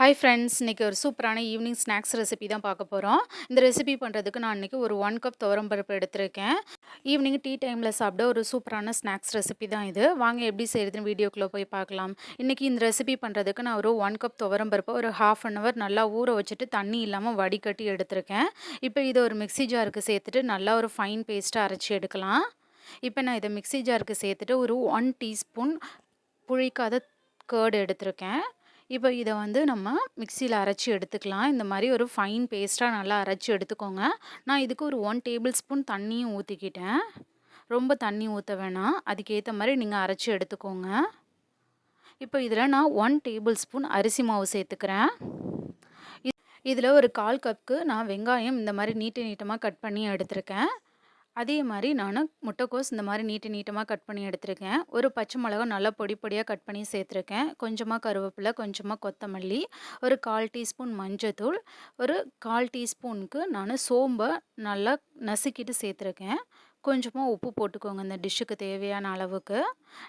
Hi friends இன்றைக்கி ஒரு சூப்பரான ஈவினிங் ஸ்நாக்ஸ் ரெசிபி தான் பார்க்க போகிறோம் இந்த ரெசிபி பண்ணுறதுக்கு நான் இன்றைக்கி ஒரு ஒன் கப் துவரம்பருப்பு எடுத்திருக்கேன். ஈவினிங் டீ டைமில் சாப்பிட ஒரு சூப்பரான ஸ்நாக்ஸ் ரெசிபி தான் இது. வாங்க எப்படி செய்கிறதுன்னு வீடியோக்குள்ளே போய் பார்க்கலாம். இன்றைக்கி இந்த ரெசிபி பண்ணுறதுக்கு நான் ஒரு ஒன் கப் துவரம்பருப்பை ஒரு ஹாஃப் அன் ஹவர் நல்லா ஊற வச்சுட்டு தண்ணி இல்லாமல் வடிகட்டி எடுத்திருக்கேன். இப்போ இதை ஒரு மிக்ஸி ஜாருக்கு சேர்த்துட்டு நல்லா ஒரு ஃபைன் பேஸ்ட்டாக அரைச்சி எடுக்கலாம். இப்போ நான் இதை மிக்ஸி ஜாருக்கு சேர்த்துட்டு ஒரு ஒன் டீஸ்பூன் புளிக்காத கேர்டு எடுத்திருக்கேன். இப்போ இதை வந்து நம்ம மிக்சியில் அரைச்சி எடுத்துக்கலாம். இந்த மாதிரி ஒரு ஃபைன் பேஸ்ட்டாக நல்லா அரைச்சி எடுத்துக்கோங்க. நான் இதுக்கு ஒரு ஒன் டேபிள் ஸ்பூன் தண்ணியும் ஊற்றிக்கிட்டேன் ரொம்ப தண்ணி ஊற்ற வேணாம். அதுக்கேற்ற மாதிரி நீங்கள் அரைச்சி எடுத்துக்கோங்க. இப்போ இதில் நான் ஒன் டேபிள் ஸ்பூன் அரிசி மாவு சேர்த்துக்கிறேன். இதில் ஒரு கால் கப்புக்கு நான் வெங்காயம் இந்த மாதிரி நீட்டு நீட்டமாக கட் பண்ணி எடுத்திருக்கேன். அதே மாதிரி நான் முட்டைக்கோஸ் இந்த மாதிரி நீட்டு நீட்டமாக கட் பண்ணி எடுத்திருக்கேன். ஒரு பச்சை மிளகா நல்லா பொடி பொடியாக கட் பண்ணி சேர்த்துருக்கேன். கொஞ்சமாக கருவேப்பிலை கொஞ்சமாக கொத்தமல்லி ஒரு கால் டீஸ்பூன் மஞ்சத்தூள் ஒரு கால் டீஸ்பூனுக்கு நான் சோம்பை நல்லா நசுக்கிட்டு சேர்த்துருக்கேன். கொஞ்சமாக உப்பு போட்டுக்கோங்க இந்த டிஷ்ஷுக்கு தேவையான அளவுக்கு.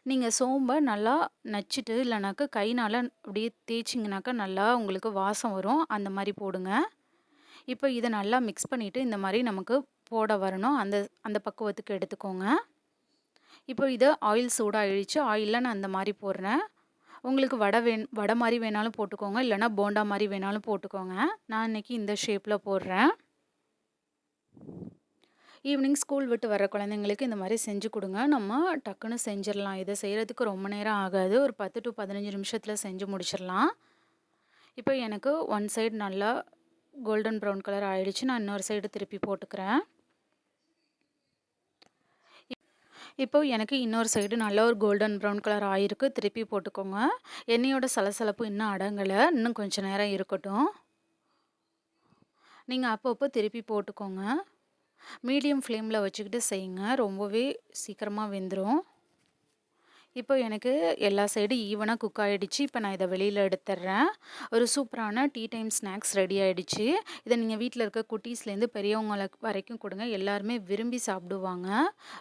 நீங்கள் சோம்பை நல்லா நச்சுட்டு இல்லைனாக்கா கைனால் அப்படியே தேய்ச்சிங்கனாக்கா நல்லா உங்களுக்கு வாசம் வரும். அந்த மாதிரி போடுங்க. இப்போ இதை நல்லா மிக்ஸ் பண்ணிவிட்டு இந்த மாதிரி நமக்கு போட வரணும். அந்த அந்த பக்குவத்துக்கு எடுத்துக்கோங்க. இப்போ இதை ஆயில் சூடாகிடுச்சு ஆயிலில் நான் அந்த மாதிரி போடுறேன். உங்களுக்கு வடை வே வடை மாதிரி வேணாலும் போட்டுக்கோங்க. இல்லைனா போண்டா மாதிரி வேணாலும் போட்டுக்கோங்க. நான் இன்றைக்கி இந்த ஷேப்பில் போடுறேன். ஈவினிங் ஸ்கூல் விட்டு வர குழந்தைங்களுக்கு இந்த மாதிரி செஞ்சு கொடுங்க. நம்ம டக்குன்னு செஞ்சிடலாம். இதை செய்கிறதுக்கு ரொம்ப நேரம் ஆகாது. ஒரு பத்து டு பதினஞ்சு நிமிஷத்தில் செஞ்சு முடிச்சிடலாம். இப்போ எனக்கு ஒன் சைடு நல்லா கோல்டன் ப்ரௌன் கலர் ஆகிடுச்சு நான் இன்னொரு சைடு திருப்பி போட்டுக்கிறேன். இப்போ எனக்கு இன்னொரு சைடு நல்ல ஒரு கோல்டன் ப்ரௌன் கலர் ஆகிருக்கு திருப்பி போட்டுக்கோங்க. எண்ணெயோட சலசலப்பு இன்னும் அடங்கலை. இன்னும் கொஞ்சம் நேரம் இருக்கட்டும். நீங்கள் அப்பப்போ திருப்பி போட்டுக்கோங்க. மீடியம் ஃப்ளேமில் வச்சுக்கிட்டு செய்யுங்க. ரொம்பவே சீக்கிரமாக வெந்துடும் இப்போ எனக்கு எல்லா சைடும் ஈவனாக குக் ஆகிடுச்சு இப்போ நான் இதை வெளியில் எடுத்துடுறேன் ஒரு சூப்பரான டீ டைம் ஸ்நாக்ஸ் ரெடி ஆகிடுச்சு இதை நீங்கள் வீட்டில் இருக்க குட்டீஸ்லேருந்து பெரியவங்களுக்கு வரைக்கும் கொடுங்க. எல்லாருமே விரும்பி சாப்பிடுவாங்க.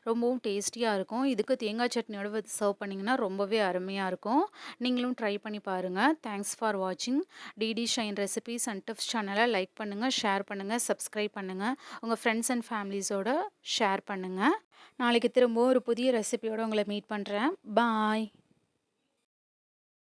ரொம்பவும் டேஸ்டியாக இருக்கும். இதுக்கு தேங்காய் சட்னியோட சர்வ் பண்ணிங்கன்னா ரொம்பவே அருமையாக இருக்கும். நீங்களும் ட்ரை பண்ணி பாருங்கள் தேங்க்ஸ் ஃபார் வாட்சிங் DD shine recipes and tips சேனலை லைக் பண்ணுங்கள் ஷேர் பண்ணுங்கள் சப்ஸ்கிரைப் பண்ணுங்கள் உங்கள் ஃப்ரெண்ட்ஸ் அண்ட் ஃபேமிலிஸோட ஷேர் பண்ணுங்கள் நாளைக்கு திரும்பவும் ஒரு புதிய ரெசிபியோடு உங்களை மீட் பண்ணுறேன் பாய்